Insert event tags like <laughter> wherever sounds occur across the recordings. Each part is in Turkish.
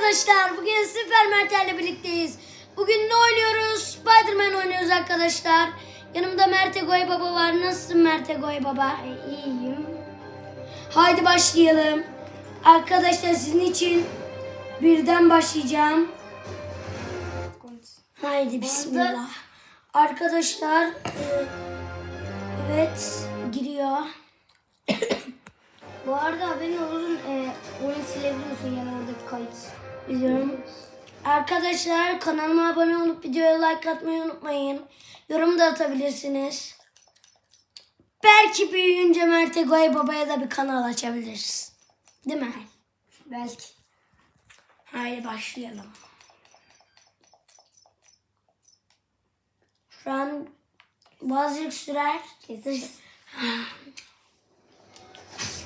arkadaşlar. Bugün Süper Mert'lerle birlikteyiz. Bugün ne oynuyoruz? Spider-Man oynuyoruz arkadaşlar. Yanımda Mert Egoy Baba var. Nasılsın Mert Egoy Baba? İyiyim. Haydi başlayalım. Arkadaşlar sizin için birden başlayacağım. Haydi bismillah. Arkadaşlar e, evet giriyor. <coughs> Bu arada haberin olsun e, oyun silebiliyorsun yani oradaki kayıt. Biliyorum. Arkadaşlar kanalıma abone olup videoya like atmayı unutmayın. Yorum da atabilirsiniz. Belki büyüyünce Mert Egoy Baba'ya da bir kanal açabiliriz. Değil mi? Belki. Haydi başlayalım. Şu an bazı sürer. Kesin.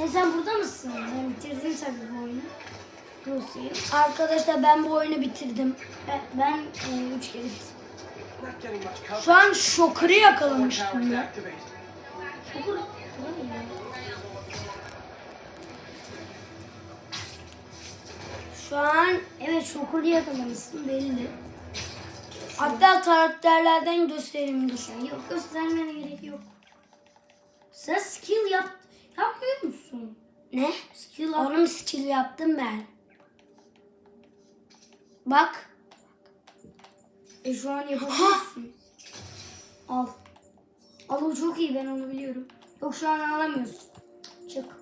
E sen burada mısın? Sen bitirdin tabii bu oyunu. Rusya'yı. Arkadaşlar ben bu oyunu bitirdim. Ben, ben e, üç kere bitirdim. Şu an şokırı yakalamıştım ya. Okur. Vay ya. Şu an Evet şokulu yakalamışsın belli. hatta karakterlerden göstereyim dur. Yok göstermene gerek yok. Sen skill yap yapmıyor musun? Ne? Skill yap. Onun skill yaptım ben. Bak. E şu an yapabiliyorsun. <gasps> Al. Al o çok iyi ben onu biliyorum. Yok şu an alamıyorsun. Çık.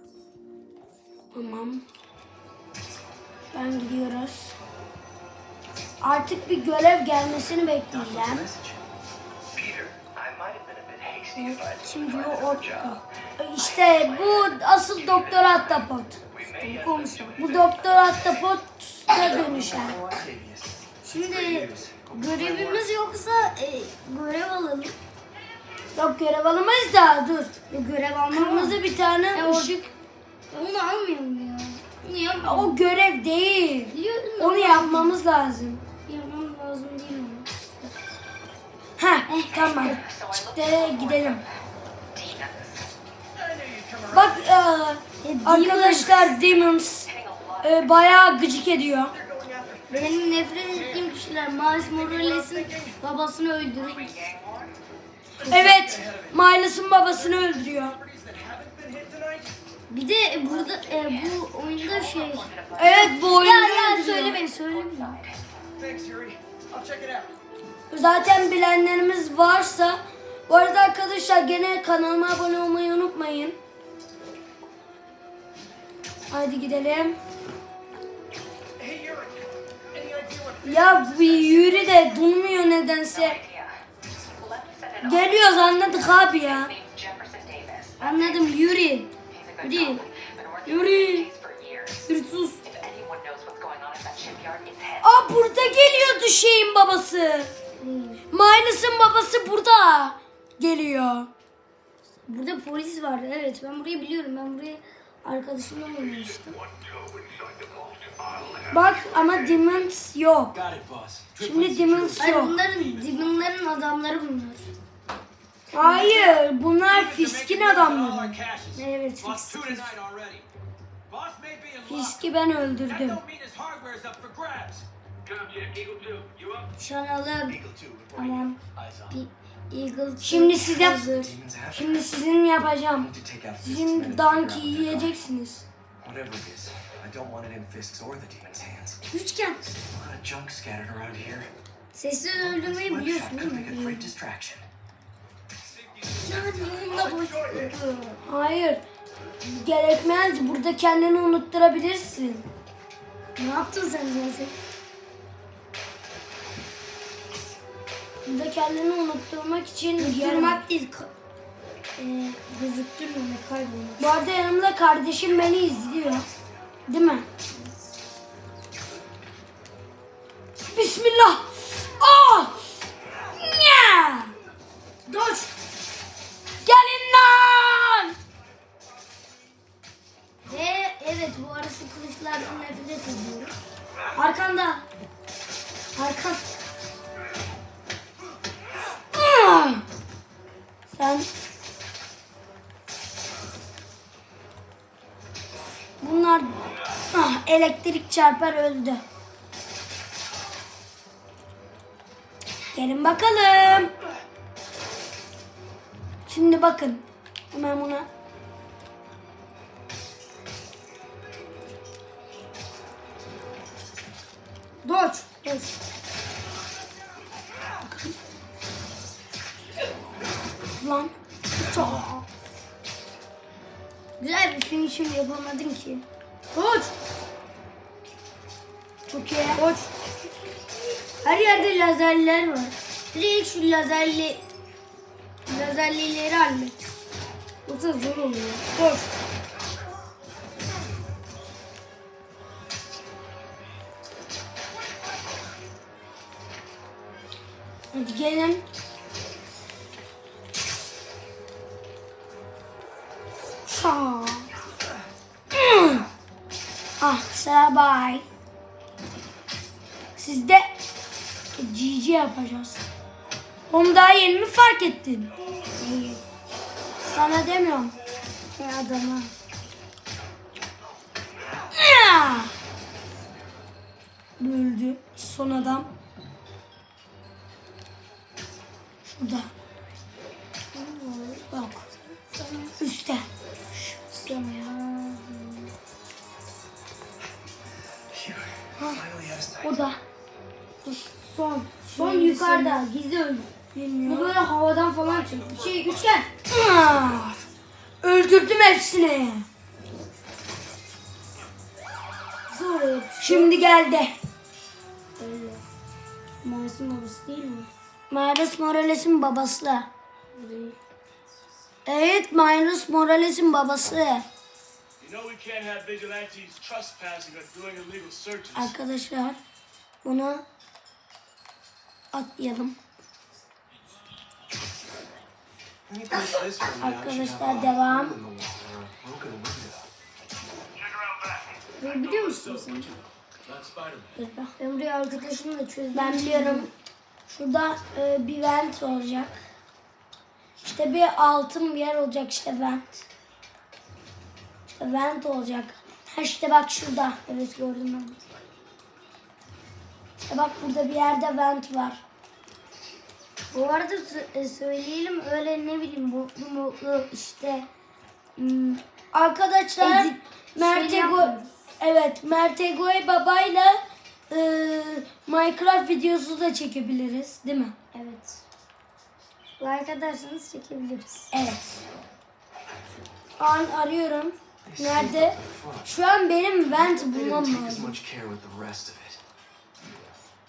Tamam. An gidiyoruz. Artık bir görev gelmesini bekleyeceğim. Peter, I might have been a bit hasty if I'd Kim diyor applied for the orta. İşte bu asıl doktor Ahtapot. Bu doktor Ahtapot da dönüşer. Şimdi görevimiz yoksa e, görev alalım. Yok görev alamayız da dur. Görev almamız. Kırmızı bir tane E, o- ışık. Onu almayalım ya. Yapmayalım. O görev değil. Biliyorum Onu yapmamız lazım. Yapmam lazım değil mi? Heh tamam. Çıktı gidelim. Bak e, arkadaşlar Demons e, bayağı gıcık ediyor. Benim nefret ettiğim kişiler Miles Morales'in babasını öldürün. Evet Miles'ın babasını öldürüyor. Bir de burada e, bu oyunda şey. Evet bu Ya oyunu ya öldürüyor. söylemeyin söylemeyin. Zaten bilenlerimiz varsa bu arada arkadaşlar gene kanalıma abone olmayı unutmayın. Haydi gidelim. Ya bu yürü de durmuyor nedense. Geliyoruz anladık abi ya. Anladım Yuri. Yuri. Yuri. Yuri sus. Aa burada geliyordu şeyin babası. Miles'ın babası burada geliyor. Burada polis var. Evet ben burayı biliyorum. Ben burayı arkadaşımla oynamıştım. Bak ama Demons yok. Şimdi Demons Hayır yok. bunların, bunların adamları bunlar. Hayır bunlar Fisk'in adamları. Evet luck. Fisk'i ben öldürdüm. Şanalım. Tamam. Eagle Şimdi size hazır. şimdi sizin yapacağım. Sizin they're yiyeceksiniz. I don't want it in Fisk's or the demon's hands. Üçgen. A lot of junk scattered around here. Sessiz öldürmeyi biliyorsun değil could make a mi? great distraction. Yani onunla boşluktu. Hayır. Gerekmez. Burada kendini unutturabilirsin. Ne yaptın sen zaten? Burada kendini unutturmak için. Durmak değil. ka- E, gözüktürmemek, kaybolmak. Bu arada yanımda kardeşim beni izliyor. Değil mi? Bismillah. Ah! Nya! Dur. Gelin lan! Ve evet bu şu kılıçlardan nefret ediyorum. Arkanda. Arkan. Ah! Sen elektrik çarpar öldü. Gelin bakalım. Şimdi bakın. Hemen buna. Doç. Doç. Lan. Çok. Güzel bir finisher yapamadın ki. Çok iyi. Doç. Her yerde lazerler var. Direkt şu lazerli lazerlileri hallet. Yoksa zor oluyor. Doç. Hadi gelin. <clears throat> Ah sıra bay. Siz de GG yapacağız. Onu daha yeni mi fark ettin? İyi. Sana demiyorum. Ya adama. Ya! Öldü. Son adam. Şurada. Yok. Üstte. Finally out of sight. O da. Son. Son Şimdi yukarıda. Gizli öldü. Bu Bilmiyorum. böyle havadan falan çıktı. Şey üçgen. Ah! Öldürdüm hepsini. Yapıştı? Şimdi geldi. Öyle. Mars'ın babası değil mi? Miles Morales'in babası. Değil. Evet, Miles Morales'in babası. You know should Arkadaşlar, devam. Ve biliyor musun sen? Not Spider-Man. Ben buraya arkadaşımla çözdüm. Ben biliyorum. Şurada e, bir vent olacak. İşte bir altın bir yer olacak işte vent. İşte vent olacak. Ha işte bak şurada. Evet gördüm ben. İşte bak burada bir yerde vent var. Bu arada e, söyleyelim öyle ne bileyim mutlu mutlu işte hmm, Arkadaşlar Edit- Mertego şey evet Mertego'ya babayla e, Minecraft videosu da çekebiliriz, değil mi? evet. Like atarsanız çekebiliriz. Evet. An arıyorum. Nerede? Şu an benim vent bulmam lazım.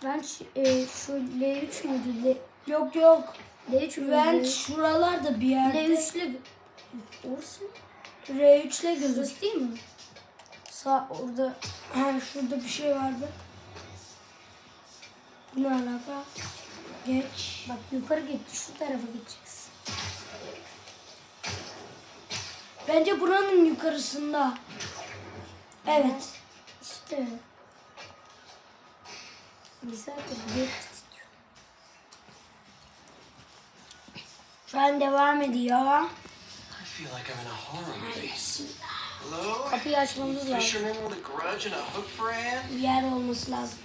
Ben şu, e, şu L3 müydü? L, Yok yok. L3 müydü? Vent şuralarda bir yerde. L3'lü Orası mı? R3 ile gözük. Burası değil mi? Sağ orada Ha şurada bir şey vardı. Bu ne alaka? Geç. bak yukarı gitti şu tarafa gideceksin. Bence buranın yukarısında. Evet. İşte. Bir saattir bir Şu an devam ediyor. I feel like I'm in a horror movie. Hello? Kapıyı açmamız lazım. Bir yer olması lazım.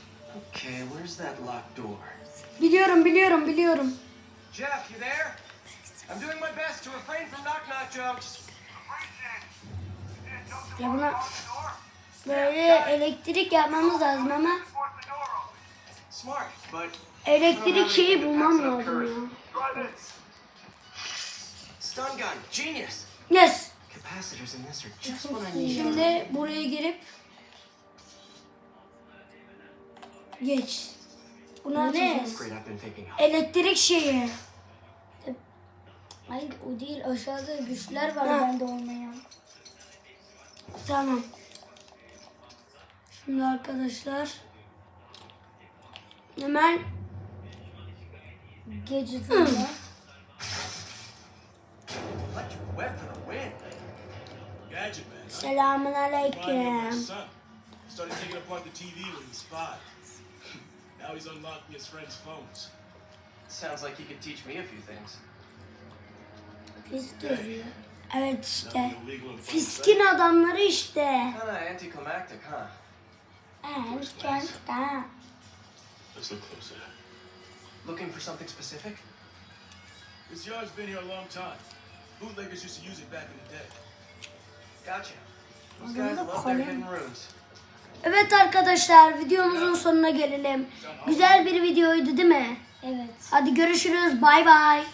Okay, where's that locked door? Biliyorum biliyorum biliyorum. Jeff, you there? I'm doing my best to refrain from knock knock jokes. Ya buna böyle elektrik yapmamız lazım ama elektrik şeyi bulmam lazım ya. Stun gun, genius! Yes. Capacitors in this are just what I need. Şimdi buraya girip geç. Bunu Bu ne? Elektrik şeyi. hayır o değil aşağıda güçler var Ha. bende olmayan. Tamam. Şimdi arkadaşlar man. huh? selamun aleyküm. Started taking apart the TV when he was five. Now he's unlocking his friends' phones. Sounds like he could teach me a few things. Fisk yazıyor. Evet işte. Fiskin adamları işte. Kinda anticlimactic, huh? Evet, gerçekten. Let's look closer. Looking for something specific? This yard's been here a long time. Bootleggers used to use it back in the day. Gotcha. Those guys love their hidden rooms. Evet arkadaşlar videomuzun sonuna gelelim. Güzel bir videoydu değil mi? Evet. Hadi görüşürüz. Bay bay.